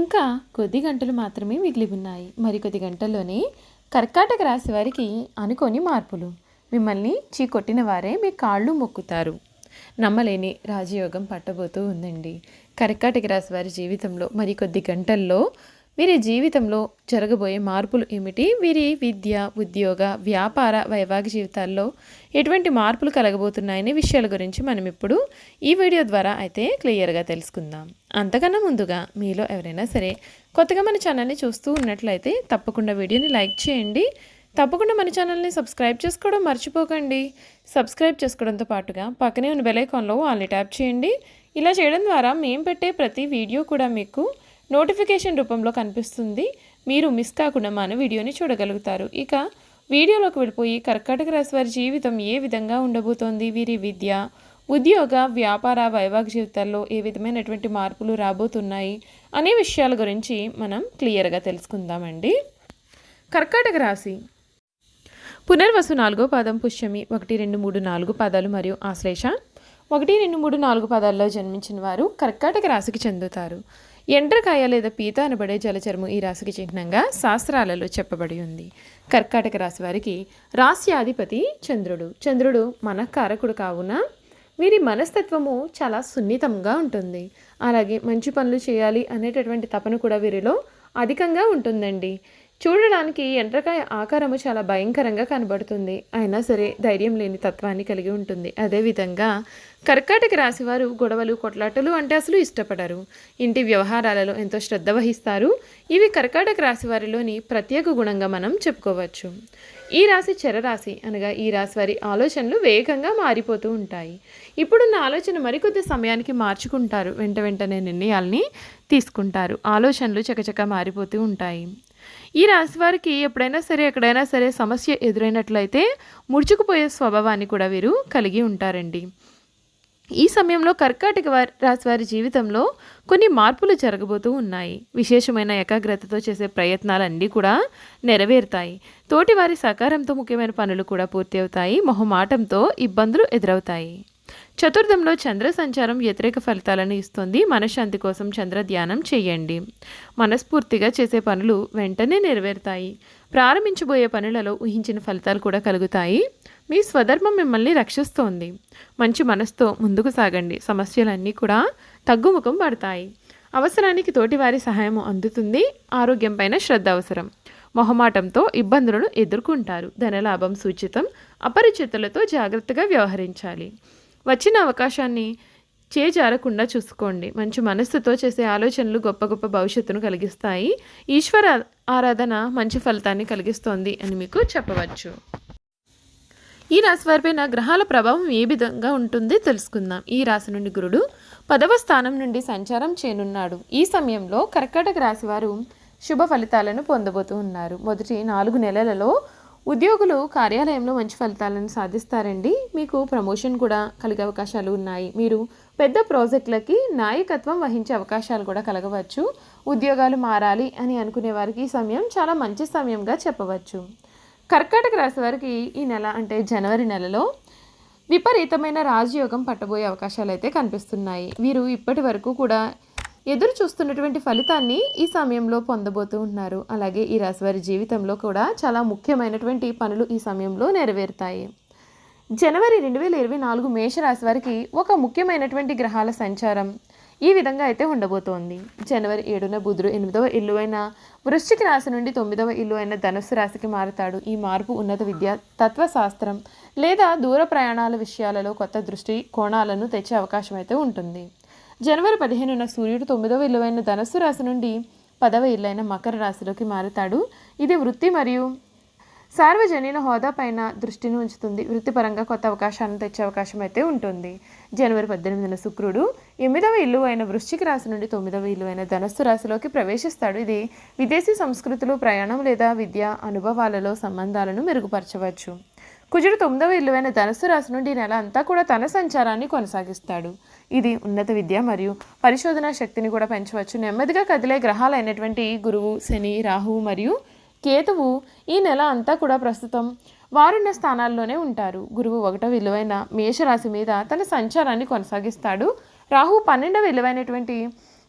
ఇంకా కొద్ది గంటలు మాత్రమే మిగిలి ఉన్నాయి. మరికొద్ది గంటల్లోనే కర్కాటక రాశి వారికి అనుకోని మార్పులు. మిమ్మల్ని చీకొట్టిన వారే మీ కాళ్ళు మొక్కుతారు. నమ్మలేని రాజయోగం పట్టబోతూ ఉందండి. కర్కాటక రాశి వారి జీవితంలో మరికొద్ది గంటల్లో వీరి జీవితంలో జరగబోయే మార్పులు ఏమిటి? వీరి విద్య ఉద్యోగ వ్యాపార వైవాహిక జీవితాల్లో ఎటువంటి మార్పులు కలగబోతున్నాయనే విషయాల గురించి మనం ఇప్పుడు ఈ వీడియో ద్వారా అయితే క్లియర్గా తెలుసుకుందాం. అంతకన్నా ముందుగా మీలో ఎవరైనా సరే కొత్తగా మన ఛానల్ని చూస్తూ ఉన్నట్లయితే తప్పకుండా వీడియోని లైక్ చేయండి. తప్పకుండా మన ఛానల్ని సబ్స్క్రైబ్ చేసుకోవడం మర్చిపోకండి. సబ్స్క్రైబ్ చేసుకోవడంతో పాటుగా పక్కనే ఉన్న బెలైకాన్లో వాళ్ళని ట్యాప్ చేయండి. ఇలా చేయడం ద్వారా మేము పెట్టే ప్రతి వీడియో కూడా మీకు నోటిఫికేషన్ రూపంలో కనిపిస్తుంది. మీరు మిస్ కాకుండా మన వీడియోని చూడగలుగుతారు. ఇక వీడియోలోకి వెళ్ళిపోయి కర్కాటక రాశి వారి జీవితం ఏ విధంగా ఉండబోతోంది? వీరి విద్య ఉద్యోగ వ్యాపార వైవాహిక జీవితాల్లో ఏ విధమైనటువంటి మార్పులు రాబోతున్నాయి అనే విషయాల గురించి మనం క్లియర్గా తెలుసుకుందామండి. కర్కాటక రాశి. పునర్వసు నాలుగో పాదం పుష్యమి ఒకటి రెండు మూడు నాలుగు పాదాలు మరియు ఆశ్లేష. ఒకటి రెండు మూడు నాలుగు పదాల్లో జన్మించిన వారు కర్కాటక రాశికి చెందుతారు. ఎండ్రకాయ లేదా పీత అనబడే జలచరము ఈ రాశికి చిహ్నంగా శాస్త్రాలలో చెప్పబడి ఉంది. కర్కాటక రాశి వారికి రాస్యాధిపతి చంద్రుడు. చంద్రుడు మనకారకుడు కావున వీరి మనస్తత్వము చాలా సున్నితంగా ఉంటుంది. అలాగే మంచి పనులు చేయాలి అనేటటువంటి తపన కూడా వీరిలో అధికంగా ఉంటుందండి. చూడడానికి ఎండ్రకాయ ఆకారము చాలా భయంకరంగా కనబడుతుంది. అయినా సరే ధైర్యం లేని తత్వాన్ని కలిగి ఉంటుంది. అదేవిధంగా కర్కాటక రాశివారు గొడవలు కొట్లాటలు అంటే అసలు ఇష్టపడరు. ఇంటి వ్యవహారాలలో ఎంతో శ్రద్ధ వహిస్తారు. ఇవి కర్కాటక రాశి వారిలోని ప్రత్యేక గుణంగా మనం చెప్పుకోవచ్చు. ఈ రాశి చరరాశి అనగా ఈ రాశి వారి ఆలోచనలు వేగంగా మారిపోతూ ఉంటాయి. ఇప్పుడున్న ఆలోచన మరికొద్ది సమయానికి మార్చుకుంటారు. వెంట వెంటనే నిర్ణయాల్ని తీసుకుంటారు. ఆలోచనలు చకచక మారిపోతూ ఉంటాయి. ఈ రాశి వారికి ఎప్పుడైనా సరే ఎక్కడైనా సరే సమస్య ఎదురైనట్లయితే ముడుచుకుపోయే స్వభావాన్ని కూడా వీరు కలిగి ఉంటారండి. ఈ సమయంలో కర్కాటక వారి రాశి వారి జీవితంలో కొన్ని మార్పులు జరగబోతూ ఉన్నాయి. విశేషమైన ఏకాగ్రతతో చేసే ప్రయత్నాలన్నీ కూడా నెరవేరుతాయి. తోటి వారి సహకారంతో ముఖ్యమైన పనులు కూడా పూర్తి అవుతాయి. మొహమాటంతో ఇబ్బందులు ఎదురవుతాయి. చతుర్థంలో చంద్ర సంచారం వ్యతిరేక ఫలితాలను ఇస్తుంది. మనశ్శాంతి కోసం చంద్ర ధ్యానం చేయండి. మనస్ఫూర్తిగా చేసే పనులు వెంటనే నెరవేరుతాయి. ప్రారంభించబోయే పనులలో ఊహించిన ఫలితాలు కూడా కలుగుతాయి. మీ స్వధర్మం మిమ్మల్ని రక్షిస్తోంది. మంచి మనసుతో ముందుకు సాగండి. సమస్యలన్నీ కూడా తగ్గుముఖం పడతాయి. అవసరానికి తోటివారి సహాయం అందుతుంది. ఆరోగ్యం పైన శ్రద్ధ అవసరం. మొహమాటంతో ఇబ్బందులను ఎదుర్కొంటారు. ధనలాభం సూచితం. అపరిచితులతో జాగ్రత్తగా వ్యవహరించాలి. వచ్చిన అవకాశాన్ని చేజారకుండా చూసుకోండి. మంచి మనస్సుతో చేసే ఆలోచనలు గొప్ప గొప్ప భవిష్యత్తును కలిగిస్తాయి. ఈశ్వర ఆరాధన మంచి ఫలితాన్ని కలిగిస్తోంది అని మీకు చెప్పవచ్చు. ఈ రాశి వారిపైన గ్రహాల ప్రభావం ఏ విధంగా ఉంటుందో తెలుసుకుందాం. ఈ రాశి నుండి గురుడు పదవ స్థానం నుండి సంచారం చేయనున్నాడు. ఈ సమయంలో కర్కాటక రాశి వారు శుభ ఫలితాలను పొందబోతూ ఉన్నారు. మొదటి నాలుగు నెలలలో ఉద్యోగులు కార్యాలయంలో మంచి ఫలితాలను సాధిస్తారండి. మీకు ప్రమోషన్ కూడా కలిగే అవకాశాలు ఉన్నాయి. మీరు పెద్ద ప్రాజెక్టులకి నాయకత్వం వహించే అవకాశాలు కూడా కలగవచ్చు. ఉద్యోగాలు మారాలి అని అనుకునే వారికి ఈ సమయం చాలా మంచి సమయంగా చెప్పవచ్చు. కర్కాటక రాశి వారికి ఈ నెల అంటే జనవరి నెలలో విపరీతమైన రాజయోగం పట్టబోయే అవకాశాలు అయితే కనిపిస్తున్నాయి. వీరు ఇప్పటి వరకు కూడా ఎదురు చూస్తున్నటువంటి ఫలితాన్ని ఈ సమయంలో పొందబోతూ ఉన్నారు. అలాగే ఈ రాశి వారి జీవితంలో కూడా చాలా ముఖ్యమైనటువంటి పనులు ఈ సమయంలో నెరవేరుతాయి. జనవరి రెండు వేల ఇరవై నాలుగు మేషరాశి వారికి ఒక ముఖ్యమైనటువంటి గ్రహాల సంచారం ఈ విధంగా అయితే ఉండబోతోంది. జనవరి ఏడున బుధుడు ఎనిమిదవ ఇల్లు అయిన వృశ్చిక రాశి నుండి తొమ్మిదవ ఇల్లు అయిన ధనుస్సు రాశికి మారుతాడు. ఈ మార్పు ఉన్నత విద్య తత్వశాస్త్రం లేదా దూర ప్రయాణాల విషయాలలో కొత్త దృష్టి కోణాలను తెచ్చే అవకాశం అయితే ఉంటుంది. జనవరి పదిహేనున సూర్యుడు తొమ్మిదవ ఇల్లువైన ధనస్సు రాశి నుండి పదవ ఇల్లైన మకర రాశిలోకి మారుతాడు. ఇది వృత్తి మరియు సార్వజనీన హోదా పైన దృష్టిని ఉంచుతుంది. వృత్తిపరంగా కొత్త అవకాశాలను తెచ్చే అవకాశం అయితే ఉంటుంది. జనవరి పద్దెనిమిదిన శుక్రుడు ఎనిమిదవ ఇల్లు అయిన వృశ్చిక రాశి నుండి తొమ్మిదవ ఇల్లు అయిన ధనస్సు రాశిలోకి ప్రవేశిస్తాడు. ఇది విదేశీ సంస్కృతులు ప్రయాణం లేదా విద్య అనుభవాలలో సంబంధాలను మెరుగుపరచవచ్చు. కుజుడు తొమ్మిదవ ఇల్లువైన ధనుసు రాశి నుండి నెల అంతా కూడా తన సంచారాన్ని కొనసాగిస్తాడు. ఇది ఉన్నత విద్య మరియు పరిశోధన శక్తిని కూడా పెంచవచ్చు. నెమ్మదిగా కదిలే గ్రహాలైనటువంటి గురువు శని రాహువు మరియు కేతువు ఈ నెల అంతా కూడా ప్రస్తుతం వారున్న స్థానాల్లోనే ఉంటారు. గురువు ఒకటో విలువైన మేషరాశి మీద తన సంచారాన్ని కొనసాగిస్తాడు. రాహు పన్నెండవ విలువైనటువంటి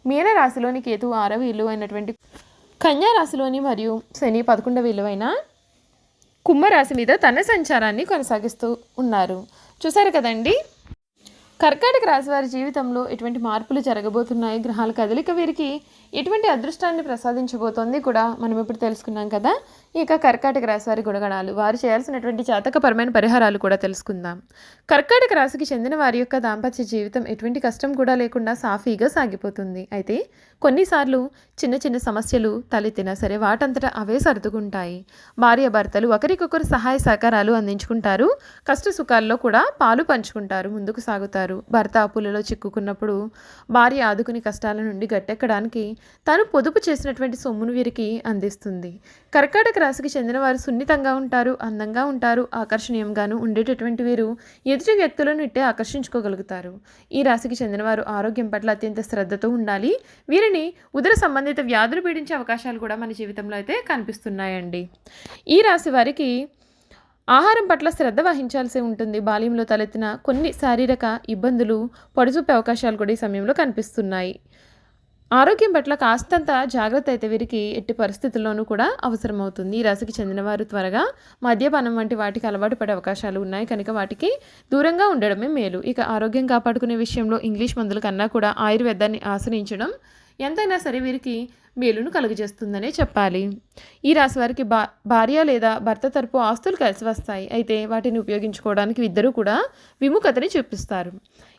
మీనరాశిలోని రాశిలోని ఆరవ విలువైనటువంటి కన్యారాశిలోని కన్యా రాశిలోని మరియు శని పదకొండవ విలువైన కుంభరాశి మీద తన సంచారాన్ని కొనసాగిస్తూ ఉన్నారు. చూసారు కదండి? కర్కాటక రాశి వారి జీవితంలో ఎటువంటి మార్పులు జరగబోతున్నాయి? గ్రహాల కదలిక వీరికి ఎటువంటి అదృష్టాన్ని ప్రసాదించబోతోంది కూడా మనం ఇప్పుడు తెలుసుకున్నాం కదా? ఇక కర్కాటక రాశి వారి గుణగణాలు వారు చేయాల్సినటువంటి జాతకపరమైన పరిహారాలు కూడా తెలుసుకుందాం. కర్కాటక రాశికి చెందిన వారి యొక్క దాంపత్య జీవితం ఎటువంటి కష్టం కూడా లేకుండా సాఫీగా సాగిపోతుంది. అయితే కొన్నిసార్లు చిన్న చిన్న సమస్యలు తలెత్తినా సరే వాటంతటా అవే సర్దుకుంటాయి. భార్య భర్తలు ఒకరికొకరు సహాయ సహకారాలు అందించుకుంటారు. కష్ట సుఖాల్లో కూడా పాలు పంచుకుంటారు. ముందుకు సాగుతారు. భర్త అప్పులలో చిక్కుకున్నప్పుడు భార్య ఆదుకుని కష్టాల నుండి గట్టెక్కడానికి తాను పొదుపు చేసినటువంటి సొమ్మును వీరికి అందిస్తుంది. కర్కాటక రాశికి చెందిన వారు సున్నితంగా ఉంటారు అందంగా ఉంటారు ఆకర్షణీయంగాను ఉండేటటువంటి వీరు ఎదుటి వ్యక్తులను ఇట్టే ఆకర్షించుకోగలుగుతారు. ఈ రాశికి చెందిన వారు ఆరోగ్యం పట్ల అత్యంత శ్రద్ధతో ఉండాలి. వీరిని ఉదర సంబంధిత వ్యాధులు పీడించే అవకాశాలు కూడా మన జీవితంలో అయితే కనిపిస్తున్నాయండి. ఈ రాశి వారికి ఆహారం పట్ల శ్రద్ధ వహించాల్సి ఉంటుంది. బాల్యంలో తలెత్తిన కొన్ని శారీరక ఇబ్బందులు పొడిచూపే అవకాశాలు కూడా ఈ సమయంలో కనిపిస్తున్నాయి. ఆరోగ్యం పట్ల కాస్తంత జాగ్రత్త అయితే వీరికి ఎట్టి పరిస్థితుల్లోనూ కూడా అవసరమవుతుంది. ఈ రాశికి చెందినవారు త్వరగా మద్యపానం వంటి వాటికి అలవాటు పడే అవకాశాలు ఉన్నాయి. కనుక వాటికి దూరంగా ఉండడమే మేలు. ఇక ఆరోగ్యం కాపాడుకునే విషయంలో ఇంగ్లీష్ మందుల కన్నా కూడా ఆయుర్వేదాన్ని ఆశ్రయించడం ఎంతైనా సరే వీరికి మేలును కలుగజేస్తుందనే చెప్పాలి. ఈ రాశి వారికి భా భార్య లేదా భర్త తరపు ఆస్తులు కలిసి వస్తాయి. అయితే వాటిని ఉపయోగించుకోవడానికి ఇద్దరూ కూడా విముఖతని చూపిస్తారు.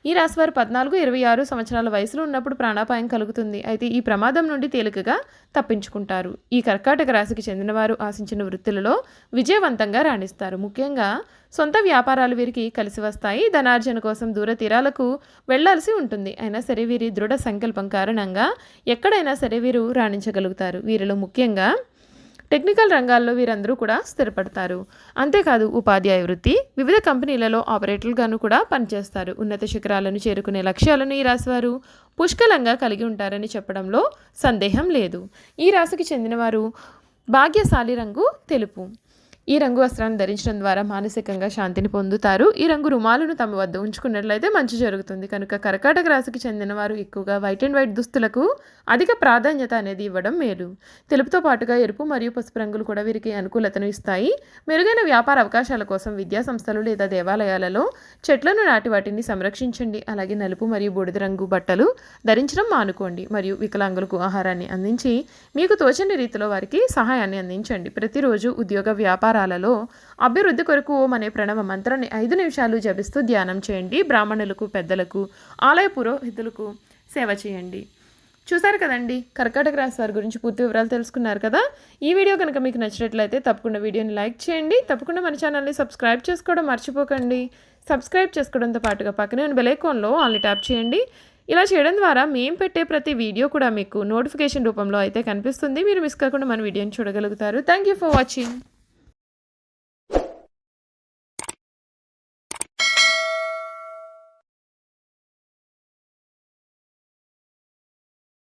ఈ రాశి వారు పద్నాలుగు ఇరవై ఆరు సంవత్సరాల వయసులో ఉన్నప్పుడు ప్రాణాపాయం కలుగుతుంది. అయితే ఈ ప్రమాదం నుండి తేలికగా తప్పించుకుంటారు. ఈ కర్కాటక రాశికి చెందినవారు ఆశించిన వృత్తులలో విజయవంతంగా రాణిస్తారు. ముఖ్యంగా సొంత వ్యాపారాలు వీరికి కలిసి వస్తాయి. ధనార్జన కోసం దూర తీరాలకు వెళ్ళాల్సి ఉంటుంది. అయినా సరే వీరి దృఢ సంకల్పం కారణంగా ఎక్కడైనా సరే వీరు రాణించగలుగుతారు. వీరిలో ముఖ్యంగా టెక్నికల్ రంగాల్లో వీరందరూ కూడా స్థిరపడతారు. అంతేకాదు ఉపాధ్యాయ వృత్తి వివిధ కంపెనీలలో ఆపరేటర్లుగాను కూడా పనిచేస్తారు. ఉన్నత శిఖరాలను చేరుకునే లక్ష్యాలను ఈ రాశివారు పుష్కలంగా కలిగి ఉంటారని చెప్పడంలో సందేహం లేదు. ఈ రాశికి చెందినవారు భాగ్యశాలి రంగు తెలుపు. ఈ రంగు వస్త్రాన్ని ధరించడం ద్వారా మానసికంగా శాంతిని పొందుతారు. ఈ రంగు రుమాలను తమ వద్ద ఉంచుకున్నట్లయితే మంచి జరుగుతుంది. కనుక కర్కాటక రాశికి చెందిన వారు ఎక్కువగా వైట్ అండ్ వైట్ దుస్తులకు అధిక ప్రాధాన్యత అనేది ఇవ్వడం మేలు. తెలుపుతో పాటుగా ఎరుపు మరియు పసుపు రంగులు కూడా వీరికి అనుకూలతను ఇస్తాయి. మెరుగైన వ్యాపార అవకాశాల కోసం విద్యా సంస్థలు లేదా దేవాలయాలలో చెట్లను నాటి వాటిని సంరక్షించండి. అలాగే నలుపు మరియు బూడిద రంగు బట్టలు ధరించడం మానుకోండి. మరియు వికలాంగులకు ఆహారాన్ని అందించి మీకు తోచని రీతిలో వారికి సహాయాన్ని అందించండి. ప్రతిరోజు ఉద్యోగ వ్యాపార వ్యాపారాలలో అభివృద్ధి కొరకు ఓం అనే ప్రణవ మంత్రాన్ని ఐదు నిమిషాలు జపిస్తూ ధ్యానం చేయండి. బ్రాహ్మణులకు పెద్దలకు ఆలయ పురోహితులకు సేవ చేయండి. చూసారు కదండి? కర్కాటక రాశి వారి గురించి పూర్తి వివరాలు తెలుసుకున్నారు కదా? ఈ వీడియో కనుక మీకు నచ్చినట్లయితే తప్పకుండా వీడియోని లైక్ చేయండి. తప్పకుండా మన ఛానల్ని సబ్స్క్రైబ్ చేసుకోవడం మర్చిపోకండి. సబ్స్క్రైబ్ చేసుకోవడంతో పాటుగా పక్కనే ఉన్న బెలైకాన్లో ఆన్లీ ట్యాప్ చేయండి. ఇలా చేయడం ద్వారా మేము పెట్టే ప్రతి వీడియో కూడా మీకు నోటిఫికేషన్ రూపంలో అయితే కనిపిస్తుంది. మీరు మిస్ కాకుండా మన వీడియోని చూడగలుగుతారు. Thank you for watching.